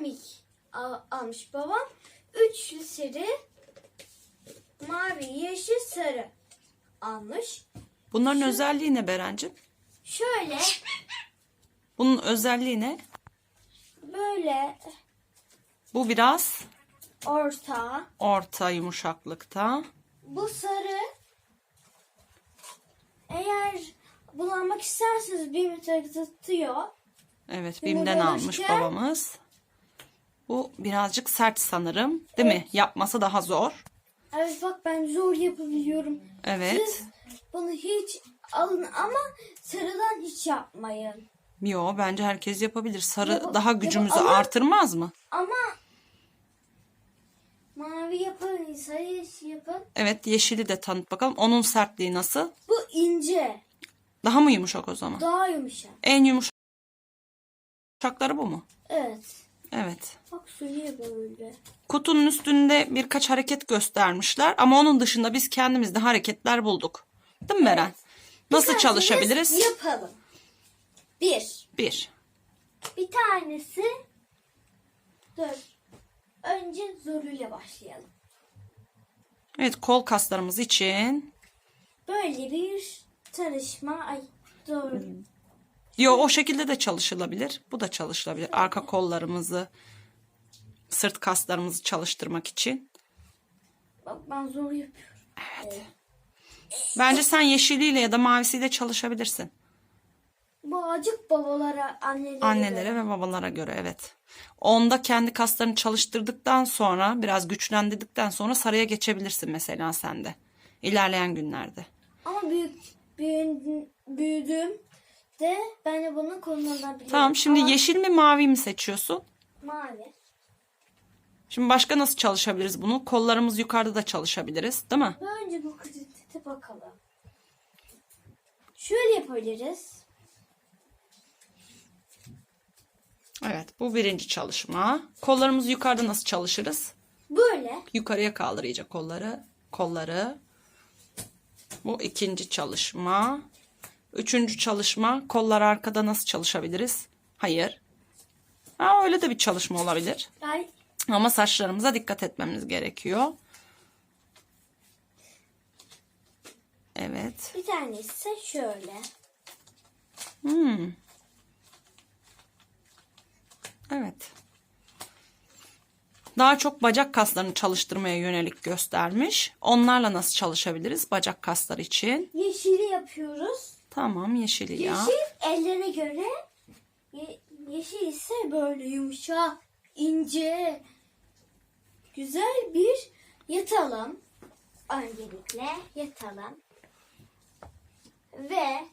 seramik al- almış babam. Üçlü seri mavi, yeşil, sarı almış. Bunların özelliği ne Berencim? Şöyle Bunun özelliği ne? böyle Bu biraz orta. orta yumuşaklıkta. Bu sarı. Eğer bulanmak isterseniz bir metre tutuyor. Evet, Bim'den almış babamız. Bu birazcık sert sanırım. Değil mi? Yapması daha zor. Evet bak ben zor yapabiliyorum. Evet. Siz bunu hiç alın ama sarıdan hiç yapmayın. Yo bence herkes yapabilir. Sarı Yap- daha yap- gücümüzü ama- artırmaz mı? Ama mavi yapın, sarı yeşil yapın. Evet, yeşili de tanıt bakalım. Onun sertliği nasıl? Bu ince, Daha mı yumuşak o zaman? daha yumuşak. En yumuşakları bu mu? Evet. Evet. Bak söylüyor böyle. Kutunun üstünde birkaç hareket göstermişler ama onun dışında biz kendimizde hareketler bulduk. Değil mi Beren? Nasıl İsterseniz çalışabiliriz? Yapalım. Bir. Bir. Bir tanesi dur. Önce zoruyla başlayalım. Evet kol kaslarımız için. Böyle bir çalışma. Ay doğru. Yo o şekilde de çalışılabilir. Bu da çalışılabilir. Arka kollarımızı, sırt kaslarımızı çalıştırmak için. Bak ben zor yapıyorum. Bence sen yeşiliyle ya da mavisiyle çalışabilirsin. Bu acık babalara, annelere. Annelere ve babalara göre evet. Onda kendi kaslarını çalıştırdıktan sonra biraz güçlendirdikten sonra sarıya geçebilirsin mesela sen de. İlerleyen günlerde. Ama büyük büyüdüm, büyüdüm de ben de bunu kullanabilirim. Tamam şimdi Ama yeşil mi mavi mi seçiyorsun? Mavi. Şimdi başka nasıl çalışabiliriz bunu? Kollarımız yukarıda da çalışabiliriz değil mi? Önce bu kızıntı bakalım. Şöyle yapabiliriz. Evet bu birinci çalışma. Kollarımızı yukarıda nasıl çalışırız? Böyle. Yukarıya kaldır iyice kolları. Kolları. Bu ikinci çalışma. Üçüncü çalışma. Kollar arkada nasıl çalışabiliriz? Hayır. Ha, öyle de bir çalışma olabilir. Ay, Ama saçlarımıza dikkat etmemiz gerekiyor. Evet. bir tanesi şöyle. Hmm. Evet. Daha çok bacak kaslarını çalıştırmaya yönelik göstermiş. Onlarla nasıl çalışabiliriz bacak kasları için? Yeşili yapıyoruz. Tamam yeşili ya. Yeşil ellere göre. Ye- yeşil ise böyle yumuşak, ince. Güzel bir yatalım. Öncelikle yatalım. Ve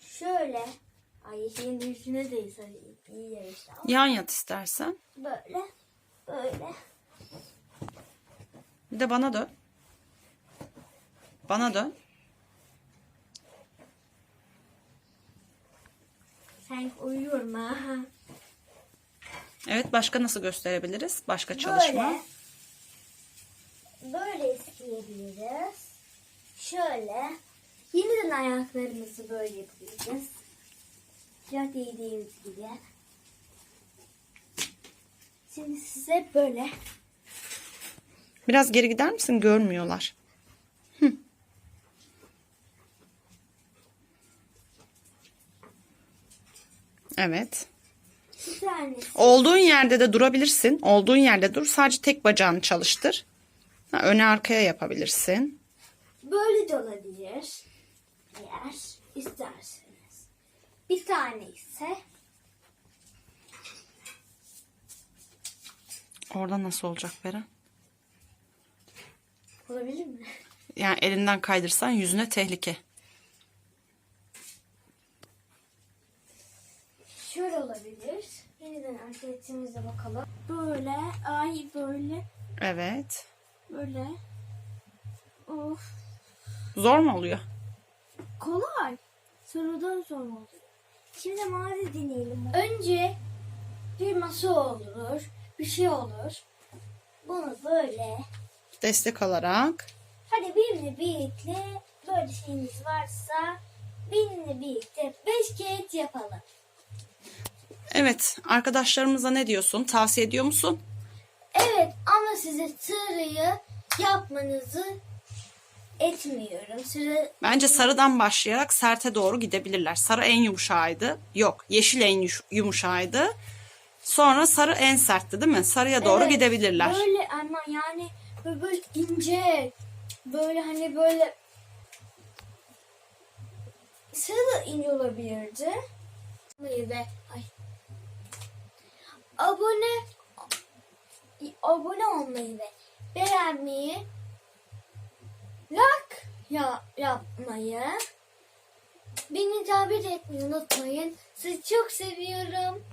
şöyle Ay yeşilin de üstüne değil iyi yarışlar. Yan yat istersen. Böyle böyle Bir de bana dön. Bana dön. Sanki uyuyorum ha. Evet başka nasıl gösterebiliriz? Başka çalışma. Böyle. Böyle isteyebiliriz. Şöyle. Yeniden ayaklarımızı böyle yapabiliriz. Ya değdiğimiz gibi. Şimdi size böyle. Biraz geri gider misin? Görmüyorlar. Evet. Bir tanesi Olduğun yerde de durabilirsin. Olduğun yerde dur. Sadece tek bacağını çalıştır. Ha, öne arkaya yapabilirsin. böyle de olabilir. Eğer isterseniz. Bir tane ise Orada nasıl olacak Beren? olabilir mi? Yani elinden kaydırsan yüzüne tehlike. Şöyle olabilir. Hareketimize bakalım. Böyle, ay böyle, Evet. böyle. Of, Zor mu oluyor? kolay. Sorudan sonra oldu. Şimdi mavi deneyelim. Önce bir masa olur, bir şey olur. Bunu böyle. Destek alarak. Hadi benimle birlikte böyle şeyiniz varsa benimle birlikte beş kez yapalım. Evet, arkadaşlarımıza ne diyorsun? Tavsiye ediyor musun? Evet ama size sarıyı yapmanızı etmiyorum. Sıra Bence sarıdan başlayarak serte doğru gidebilirler. Sarı en yumuşağıydı. Yok, yeşil en yumuşağıydı. Sonra sarı en sertti değil mi? Sarıya doğru Evet, gidebilirler. Böyle ama yani böyle, böyle ince böyle hani böyle sarı da ince olabilirdi. Ve ay. Abone abone olmayı ve beğenmeyi like ya, yapmayı beni davet etmeyi unutmayın. Sizi çok seviyorum.